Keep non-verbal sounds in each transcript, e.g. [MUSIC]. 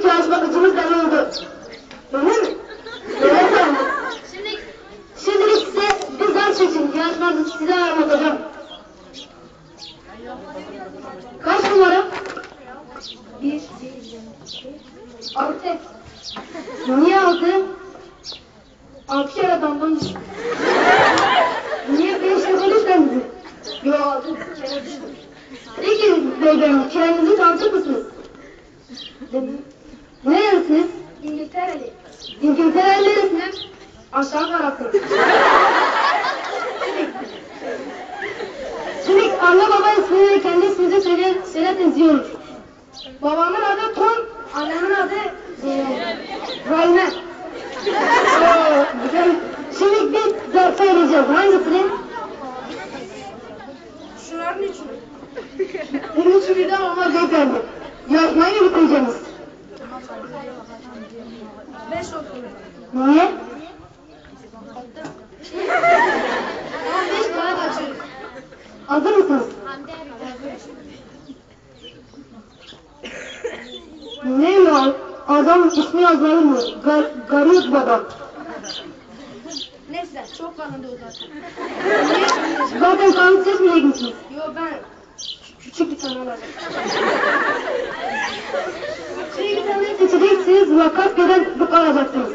Şimdiki çalışma gücümüz daraldı. Öyle mi? Evet abi. Şimdilik size bir zar seçin. Yarışmacı size aramak hocam. Kaç numara? Bir. Altı. Niye altı? Altı kere adamdan düştüm. Niye beş defa düşmediniz? Yo altı kere düştüm. Peki beyler, kendinizi tanıtır mısınız? Dedim. Nerelisiniz? İngiltereli. İngiltere neresinden? Aşağı tarafı. Şimdi anne baba ismini kendi isminizi söyle, söyletiniz iyi olur. Babamın adı Tom, annemin adı e, Rayne. Oo, güzel. Şimdi bir zarf söyleyeceğiz. Hangisini? Şunların üçünü. Bunun üçü birden olmaz beyefendi. Yarışmayı mı bitireceğiz? Beş okulu. Niye? Ama beş tane kaçırdık. Hazır mısınız? Ne ya? Adam ismi yazmalı mı? Gar Garip baba. Neyse çok kanında o zaten. Zaten kanıt seçmeyecek misiniz? Yo ben Şimdi bir tane seçeceksiniz, vakat gören bu alacaksınız.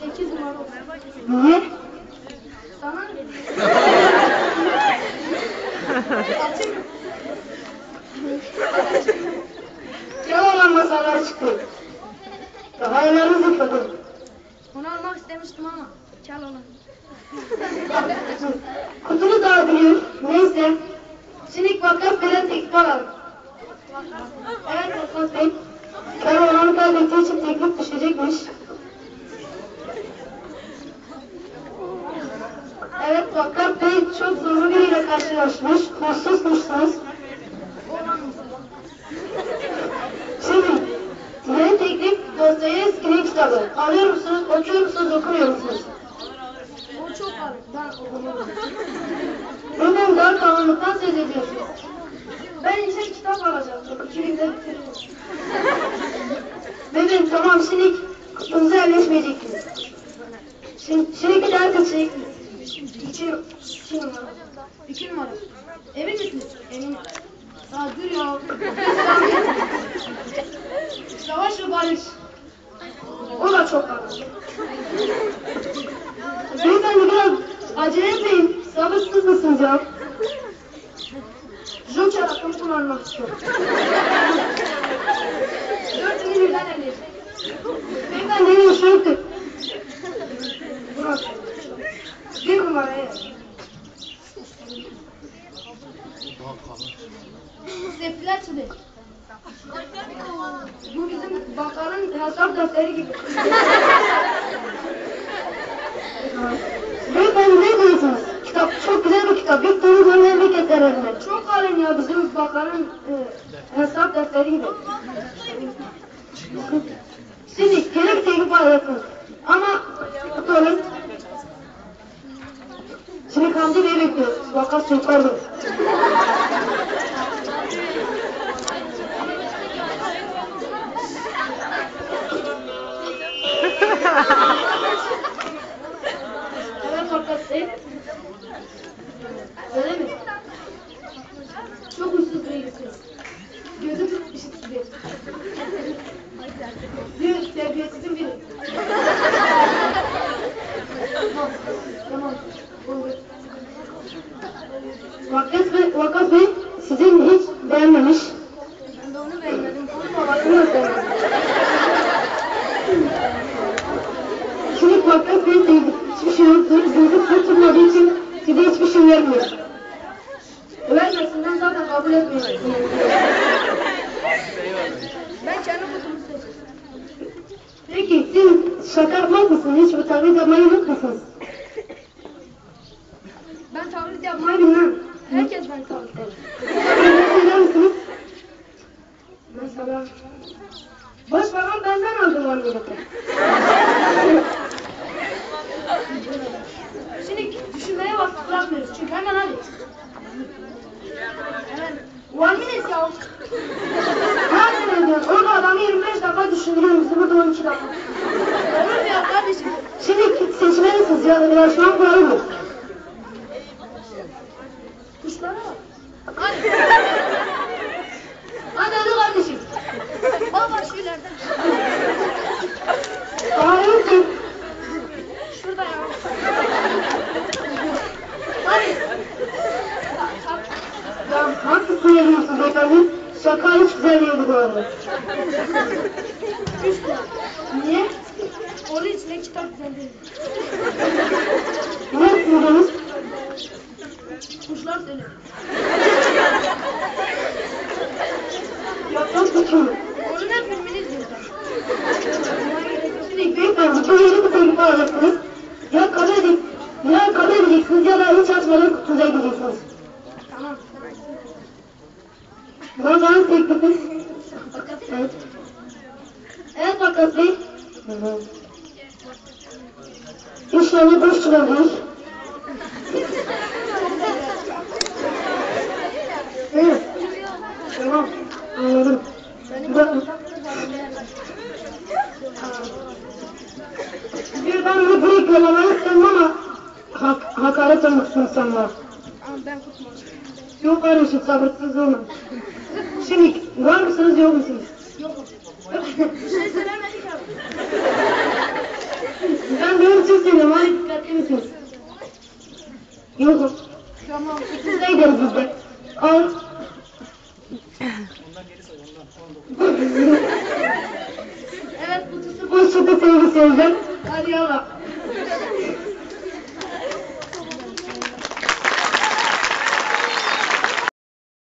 sekiz numara olsun. Niye? Sana? Ne olan masalar çıktı? Hayalleriniz yıkıldı. Onu almak istemiştim ama. Çal onu. Kutunu dağıtıyor. Neyse. Şimdi vakat gören teklif alalım. Evet Osman Bey. Kör olanı kaybettiği için teklif düşecekmiş. Evet Vakat Bey çok zorlu biriyle karşılaşmış. Huysuzmuşsunuz. Şimdi yeni teklif Dostoyevski'nin kitabı. Alıyor musunuz, okuyor musunuz, okumuyor musunuz? O çok ağır. Ben okumuyorum. Bugün dar kalınlıktan söz ediyorsunuz. Ben içeri kitap alacaktım. İki günde bitiririm. Bebeğim tamam şimdi kutunuza yerleşmeyeceksiniz. Şimdi, şimdi bir daha seçeceksiniz. İki, iki numara. İki numara. Emin misiniz? Eminim. Aa dur ya. Savaş ve barış. O da çok kalın. Beyefendi biraz acele etmeyin. Sabırsız mısınız ya? Joker hakkımı kullanmak istiyorum. Dördünü birden elleyin. Beyefendi yine şu yoktur. Burası. Bir numaraya. Septiler çiğdi. Bu bizim bankanın hesap defteri gibi. [LAUGHS] Beyefendi ne diyorsunuz? Kitap çok güzel bir kitap. Tane görmemek yeter elime. Çok kalın ya bizim bankanın e, hesap defteri gibi. Gene bir teklif alacaksınız. Ama tutalım. Şimdi Hamdi Bey bekliyoruz. Vakat çocuklar var. [LAUGHS] Evet fakat değil. Öyle mi? Çok huysuz birisiniz. Gözü tutmuş sizi. Bir terbiyesizin biri. tamam, tamam. Olur. Vakat Bey, Vakat Bey sizin hiç beğenmemiş. Ben de onu beğenmedim. Babasını da beğenmemiş. Şimdi Vakat Bey sevdi. Hiçbir şey yoktur. Gözü tutulmadığı için size hiçbir şey vermiyor. Vermesinden zaten kabul etmiyorum. ben kendi kutumu seçtim. Peki siz şaka yapmaz mısınız? Hiç bu taklit yapmayı unut musunuz? Ben taklit yapmayı lan. Herkes ben taklit eder. Ne söyler misiniz? Mesela Başbakan benden aldı mamleketi. Şimdi düşünmeye vakit bırakmıyoruz. Çünkü hemen hadi. Valiniz ya. Nereden ediyorsun? Orada adamı 25 dakika düşündürüyor. Bizi burada 12 dakika. Olur mu ya kardeşim? Şimdi seçmelisiniz ya. Yarışmanın kuralı bu. Kuşlara bak. Hadi. Hadi hadi kardeşim. Baba şu ileriden. Üç puan. Niye? Onun içine kitap değil. Ne yapıyorsunuz? Kuşlar. Yok yok suçum. Onun her filmini izliyoruz. Şimdi beyefendi çok yeni bir teklif alacaksınız. Ya kabul edin. Ya kabul edeceksiniz ya da hiç açmadan kutunuza gideceksiniz. Tamam. Bu zaman teklifiniz. Evet. Evet Bey. Üç tane boş çıkabilir. Evet. Tamam. Anladım. Bakın. Bir ben de bu reklamayı istemem ama hak, hakaret olmasın insanlara. Ama ben. Yok kardeşim sabırsız olma. Şimdi var mısınız yok musunuz? Bir şey söylemedik abi. Ben için söylüyorum. Hadi dikkatli misiniz? Yok. Tamam. Size gideriz biz de. Al. Evet kutusu bu. Sütü sevgi söyleyeceğim. Hadi yallah.